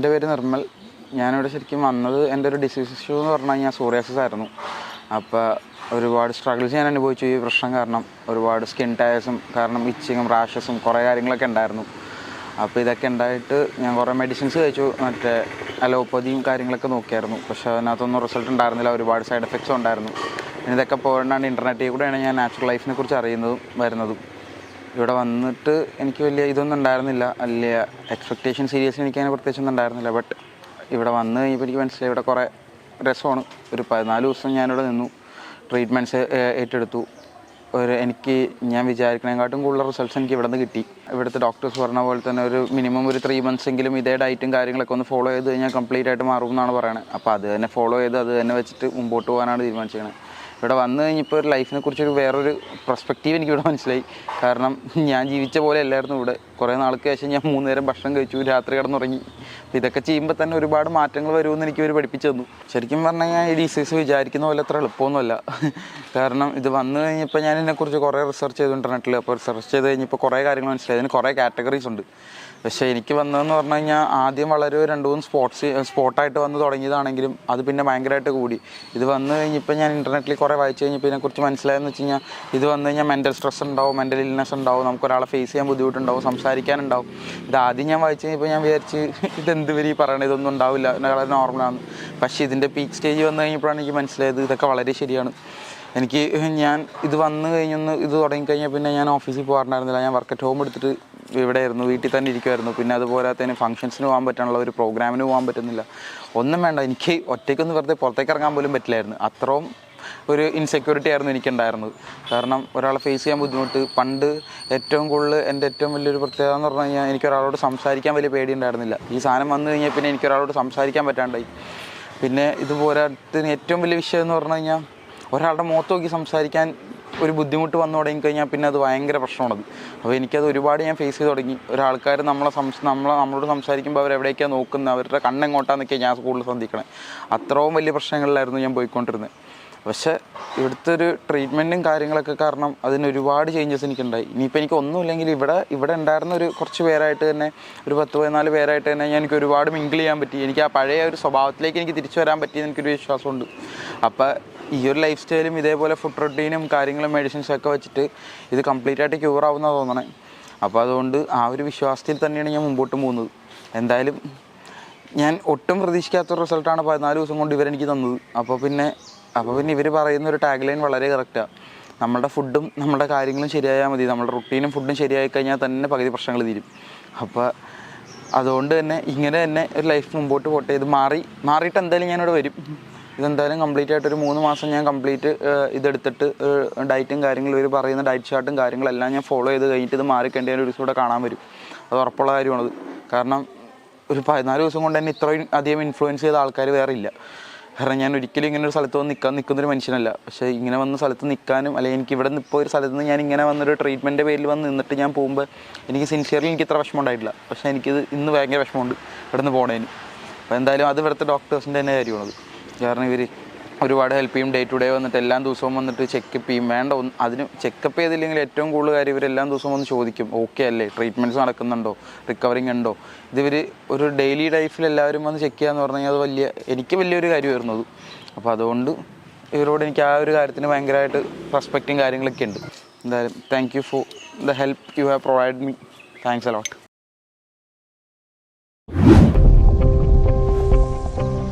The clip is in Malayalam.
എന്റെ പേര് നിർമ്മൽ. ഞാനിവിടെ ശരിക്കും വന്നത് എന്റെ ഒരു ഡിസീസ് ഇഷ്യൂ എന്ന് പറഞ്ഞു കഴിഞ്ഞാൽ സോറിയാസിസ് ആയിരുന്നു. അപ്പോൾ ഒരുപാട് സ്ട്രഗിൾസ് ഞാൻ അനുഭവിച്ചു ഈ പ്രശ്നം കാരണം ഒരുപാട് സ്കിൻ ടയേഴ്സും കാരണം ഇച്ചിങ്ങും റാഷസും കുറേ കാര്യങ്ങളൊക്കെ ഉണ്ടായിരുന്നു. അപ്പോൾ ഇതൊക്കെ ഉണ്ടായിട്ട് ഞാൻ കുറേ മെഡിസിൻസ് കഴിച്ചു. മറ്റേ അലോപ്പതിയും കാര്യങ്ങളൊക്കെ നോക്കിയായിരുന്നു. പക്ഷേ അതിനകത്തൊന്നും റിസൾട്ട് ഉണ്ടായിരുന്നില്ല. ഒരുപാട് സൈഡ് എഫക്ട്സ് ഉണ്ടായിരുന്നു. ഇതൊക്കെ പോകേണ്ടാണ് ഇന്റർനെറ്റിൽ കൂടെയാണ് ഞാൻ നാച്ചുറൽ ലൈഫിനെ കുറിച്ച് അറിയുന്നതും വരുന്നതും. ഇവിടെ വന്നിട്ട് എനിക്ക് വലിയ ഇതൊന്നും ഉണ്ടായിരുന്നില്ല. വലിയ എക്സ്പെക്റ്റേഷൻ സീരിയസ് എനിക്ക് അങ്ങനെ പ്രത്യേകിച്ചൊന്നും ഉണ്ടായിരുന്നില്ല. ബട്ട് ഇവിടെ വന്ന് കഴിഞ്ഞപ്പോൾ എനിക്ക് മനസ്സിലായി. ഇവിടെ കുറേ രസമാണ്. ഒരു പതിനാല് ദിവസം ഞാനിവിടെ നിന്നു. ട്രീറ്റ്മെന്റ്സ് ഏറ്റെടുത്തു. ഒരു എനിക്ക് ഞാൻ വിചാരിക്കണേക്കാട്ടും കൂടുതൽ റിസൾട്ട്സ് എനിക്ക് ഇവിടെ നിന്ന് കിട്ടി. ഇവിടുത്തെ ഡോക്ടേഴ്സ് പറഞ്ഞ പോലെ തന്നെ ഒരു മിനിമം ഒരു ത്രീ മന്ത്സ് എങ്കിലും ഇതേ ഡയറ്റും കാര്യങ്ങളൊക്കെ ഒന്ന് ഫോളോ ചെയ്ത് കഴിഞ്ഞാൽ കംപ്ലീറ്റ് ആയിട്ട് മാറും എന്നാണ് പറയുന്നത് അപ്പോൾ അത് തന്നെ ഫോളോ ചെയ്ത് അത് തന്നെ വെച്ചിട്ട് മുമ്പോട്ട് പോകാനാണ് തീരുമാനിച്ചത് ഇവിടെ വന്നു കഴിഞ്ഞപ്പോൾ ഒരു ലൈഫിനെ കുറിച്ചൊരു വേറൊരു പെർസ്പെക്റ്റീവ് എനിക്ക് ഇവിടെ മനസ്സിലായി. കാരണം ഞാൻ ജീവിച്ച പോലെ അല്ലായിരുന്നു ഇവിടെ. കുറേ നാൾക്ക് ശേഷം ഞാൻ മൂന്ന് നേരം ഭക്ഷണം കഴിച്ചു രാത്രി കിടന്നുറങ്ങി. ഇതൊക്കെ ചെയ്യുമ്പോൾ തന്നെ ഒരുപാട് മാറ്റങ്ങൾ വരുമെന്ന് എനിക്ക് ഒരു പഠിപ്പിച്ചു തന്നു. ശരിക്കും പറഞ്ഞാൽ ഞാൻ ഈ ഡിസീസ് വിചാരിക്കുന്ന പോലെ അത്ര എളുപ്പമൊന്നുമല്ല. കാരണം ഇത് വന്നു കഴിഞ്ഞപ്പോൾ ഞാൻ ഇതിനെക്കുറിച്ച് കുറേ റിസർച്ച് ചെയ്തു ഇന്റർനെറ്റിൽ അപ്പോൾ റിസർച്ച് ചെയ്ത് കഴിഞ്ഞപ്പോൾ കുറേ കാര്യങ്ങൾ മനസ്സിലായി. അതിന് കുറേ കാറ്റഗറീസ് ഉണ്ട്. പക്ഷേ എനിക്ക് വന്നതെന്ന് പറഞ്ഞു കഴിഞ്ഞാൽ ആദ്യം വളരെ രണ്ട് മൂന്ന് സ്പോർട്സ് സ്പോട്ടായിട്ട് വന്ന് തുടങ്ങിയതാണെങ്കിലും അത് പിന്നെ ഭയങ്കരമായിട്ട് കൂടി. ഇത് വന്നു കഴിഞ്ഞപ്പോൾ ഞാൻ ഇന്റർനെറ്റിൽ കുറേ വായിച്ചു കഴിഞ്ഞപ്പോൾ ഇതിനെക്കുറിച്ച് മനസ്സിലായെന്ന് വെച്ച് കഴിഞ്ഞാൽ ഇത് വന്നു കഴിഞ്ഞാൽ മെന്റൽ സ്ട്രെസ് ഉണ്ടാവും മെന്റൽ ഇൽനെസ് ഉണ്ടാവും നമുക്ക് ഒരാളെ ഫേസ് ചെയ്യാൻ ബുദ്ധിമുട്ടുണ്ടാവും സംസാരിക്കാനുണ്ടാവും. ഇത് ആദ്യം ഞാൻ വായിച്ചു കഴിഞ്ഞപ്പോൾ ഞാൻ വിചാരിച്ച് ഇതെന്ത് വരി പറയണത് ഇതൊന്നും ഉണ്ടാവില്ല വളരെ നോർമലാണ് പക്ഷേ ഇതിന്റെ പീക്ക് സ്റ്റേജ് വന്നു കഴിഞ്ഞപ്പോഴാണ് എനിക്ക് മനസ്സിലായത് ഇതൊക്കെ വളരെ ശരിയാണ്. എനിക്ക് ഞാൻ ഇത് വന്നു കഴിഞ്ഞൊന്ന് ഇത് തുടങ്ങിക്കഴിഞ്ഞാൽ പിന്നെ ഞാൻ ഓഫീസിൽ പോകാറുണ്ടായിരുന്നില്ല. ഞാൻ വർക്ക് അറ്റ് ഹോം എടുത്തിട്ട് ഇവിടെയായിരുന്നു വീട്ടിൽ തന്നെ ഇരിക്കുമായിരുന്നു പിന്നെ അതുപോലെ തന്നെ ഫംഗ്ഷൻസിന് പോകാൻ പറ്റാനുള്ള ഒരു പ്രോഗ്രാമിന് പോകാൻ പറ്റുന്നില്ല. ഒന്നും വേണ്ട എനിക്ക് ഒറ്റയ്ക്കൊന്നും വെറുതെ പുറത്തേക്ക് ഇറങ്ങാൻ പോലും പറ്റില്ലായിരുന്നു. അത്രയും ഒരു ഇൻസെക്യൂരിറ്റി ആയിരുന്നു എനിക്കുണ്ടായിരുന്നത്. കാരണം ഒരാളെ ഫേസ് ചെയ്യാൻ ബുദ്ധിമുട്ട്. പണ്ട് ഏറ്റവും കൂടുതൽ എന്റെ ഏറ്റവും വലിയൊരു പ്രത്യേകത എന്ന് പറഞ്ഞു കഴിഞ്ഞാൽ എനിക്ക് ഒരാളോട് സംസാരിക്കാൻ വലിയ പേടി ഉണ്ടായിരുന്നില്ല. ഈ സാധനം വന്നു കഴിഞ്ഞാൽ പിന്നെ എനിക്ക് ഒരാളോട് സംസാരിക്കാൻ പറ്റാണ്ടായി. പിന്നെ ഇതുപോലത്തിന് ഏറ്റവും വലിയ വിഷയം എന്ന് പറഞ്ഞു കഴിഞ്ഞാൽ ഒരാളുടെ മുഖത്ത് നോക്കി സംസാരിക്കാൻ ഒരു ബുദ്ധിമുട്ട് വന്നു തുടങ്ങി കഴിഞ്ഞാൽ പിന്നെ അത് ഭയങ്കര പ്രശ്നമാണത്. അപ്പോൾ എനിക്കത് ഒരുപാട് ഞാൻ ഫേസ് ചെയ്ത് തുടങ്ങി. ഒരാൾക്കാർ നമ്മളെ സംസ് നമ്മളെ നമ്മളോട് സംസാരിക്കുമ്പോൾ അവരെവിടേക്കാണ് നോക്കുന്നത് അവരുടെ കണ്ണെങ്ങോട്ടാന്നൊക്കെ ഞാൻ സ്കൂളിൽ ശ്രദ്ധിക്കണേ. അത്രയും വലിയ പ്രശ്നങ്ങളിലായിരുന്നു ഞാൻ പോയിക്കൊണ്ടിരുന്നത്. പക്ഷേ ഇവിടുത്തെ ഒരു ട്രീറ്റ്മെന്റും കാര്യങ്ങളൊക്കെ കാരണം അതിന് ഒരുപാട് ചേഞ്ചസ് എനിക്കുണ്ടായി. ഇനിയിപ്പോൾ എനിക്ക് ഒന്നുമില്ലെങ്കിൽ ഇവിടെ ഇവിടെ ഉണ്ടായിരുന്ന ഒരു കുറച്ച് പേരായിട്ട് തന്നെ ഒരു പത്ത് പതിനാല് പേരായിട്ട് തന്നെ ഞാൻ എനിക്ക് ഒരുപാട് മിങ്കിൾ ചെയ്യാൻ പറ്റി. എനിക്ക് ആ പഴയ ഒരു സ്വഭാവത്തിലേക്ക് എനിക്ക് തിരിച്ചു വരാൻ പറ്റിയെന്ന് എനിക്കൊരു വിശ്വാസമുണ്ട്. അപ്പോൾ ഈ ഒരു ലൈഫ് സ്റ്റൈലും ഇതേപോലെ ഫുഡ് റൊട്ടീനും കാര്യങ്ങളും മെഡിസിൻസും ഒക്കെ വെച്ചിട്ട് ഇത് കംപ്ലീറ്റ് ആയിട്ട് ക്യൂർ ആവുന്ന തോന്നണേ. അപ്പോൾ അതുകൊണ്ട് ആ ഒരു വിശ്വാസത്തിൽ തന്നെയാണ് ഞാൻ മുമ്പോട്ട് പോകുന്നത്. എന്തായാലും ഞാൻ ഒട്ടും പ്രതീക്ഷിക്കാത്ത റിസൾട്ടാണ് പതിനാല് ദിവസം കൊണ്ട് ഇവരെനിക്ക് തന്നത്. അപ്പോൾ പിന്നെ അപ്പോൾ പിന്നെ ഇവർ പറയുന്ന ഒരു ടാഗ് ലൈൻ വളരെ കറക്റ്റാണ് നമ്മുടെ ഫുഡും നമ്മുടെ കാര്യങ്ങളും ശരിയായാൽ മതി. നമ്മുടെ റൊട്ടീനും ഫുഡും ശരിയായി കഴിഞ്ഞാൽ തന്നെ പകുതി പ്രശ്നങ്ങൾ തീരും. അപ്പോൾ അതുകൊണ്ട് തന്നെ ഇങ്ങനെ തന്നെ ഒരു ലൈഫ് മുമ്പോട്ട് പോട്ടെ. ഇത് മാറി മാറിയിട്ട് എന്തായാലും ഞാനിവിടെ വരും. ഇതെന്തായാലും കംപ്ലീറ്റ് ആയിട്ട് ഒരു മൂന്ന് മാസം ഞാൻ കംപ്ലീറ്റ് ഇതെടുത്തിട്ട് ഡയറ്റും കാര്യങ്ങളും ഇവർ പറയുന്ന ഡയറ്റ് ചാർട്ടും കാര്യങ്ങളെല്ലാം ഞാൻ ഫോളോ ചെയ്ത് കഴിഞ്ഞിട്ട് ഇത് മാറിക്കേണ്ടി ഒരു ദിവസം കൂടെ കാണാൻ വരും. അത് ഉറപ്പുള്ള കാര്യമാണത് കാരണം ഒരു പതിനാല് ദിവസം കൊണ്ട് തന്നെ ഇത്രയും അധികം ഇൻഫ്ലുവൻസ് ചെയ്ത ആൾക്കാർ വേറെ ഇല്ല. കാരണം ഞാൻ ഒരിക്കലും ഇങ്ങനെ ഒരു സ്ഥലത്ത് വന്ന് നിൽക്കാൻ നിൽക്കുന്നൊരു മനുഷ്യനല്ല. പക്ഷേ ഇങ്ങനെ വന്ന സ്ഥലത്ത് നിൽക്കാനും അല്ലെങ്കിൽ എനിക്ക് ഇവിടെ നിന്ന് ഇപ്പോൾ ഒരു സ്ഥലത്ത് നിന്ന് ഞാൻ ഇങ്ങനെ വന്നൊരു ട്രീറ്റ്മെന്റ് പേരിൽ വന്ന് നിന്നിട്ട് ഞാൻ പോകുമ്പോൾ എനിക്ക് സിൻസിയർലി എനിക്ക് ഇത്ര വിഷമം ഉണ്ടായിട്ടില്ല. പക്ഷേ എനിക്കിത് ഇന്ന് ഭയങ്കര വിഷമമുണ്ട് ഇവിടെ നിന്ന് പോകണേന് അപ്പോൾ എന്തായാലും അത് ഇവിടുത്തെ ഡോക്ടേഴ്സിന്റെ തന്നെ കാര്യമാണത്. കാരണം ഇവർ ഒരുപാട് ഹെൽപ്പ് ചെയ്യും. ഡേ ടു ഡേ വന്നിട്ട് എല്ലാ ദിവസവും വന്നിട്ട് ചെക്കപ്പ് ചെയ്യും. വേണ്ട അതിന് ചെക്കപ്പ് ചെയ്തില്ലെങ്കിൽ ഏറ്റവും കൂടുതൽ കാര്യം ഇവർ എല്ലാ ദിവസവും വന്ന് ചോദിക്കും. ഓക്കെ അല്ലേ? ട്രീറ്റ്മെന്റ്സ് നടക്കുന്നുണ്ടോ? റിക്കവറിങ് ഉണ്ടോ? ഇതിവർ ഒരു ഡെയിലി ലൈഫിൽ എല്ലാവരും വന്ന് ചെക്ക് ചെയ്യാന്ന് പറഞ്ഞു കഴിഞ്ഞാൽ അത് വലിയ എനിക്ക് വലിയൊരു കാര്യമായിരുന്നു അത്. അപ്പോൾ അതുകൊണ്ട് ഇവരോട് എനിക്ക് ആ ഒരു കാര്യത്തിന് ഭയങ്കരമായിട്ട് റെസ്പെക്റ്റും കാര്യങ്ങളൊക്കെ ഉണ്ട്. എന്തായാലും thank you for the help you have provide me thanks a lot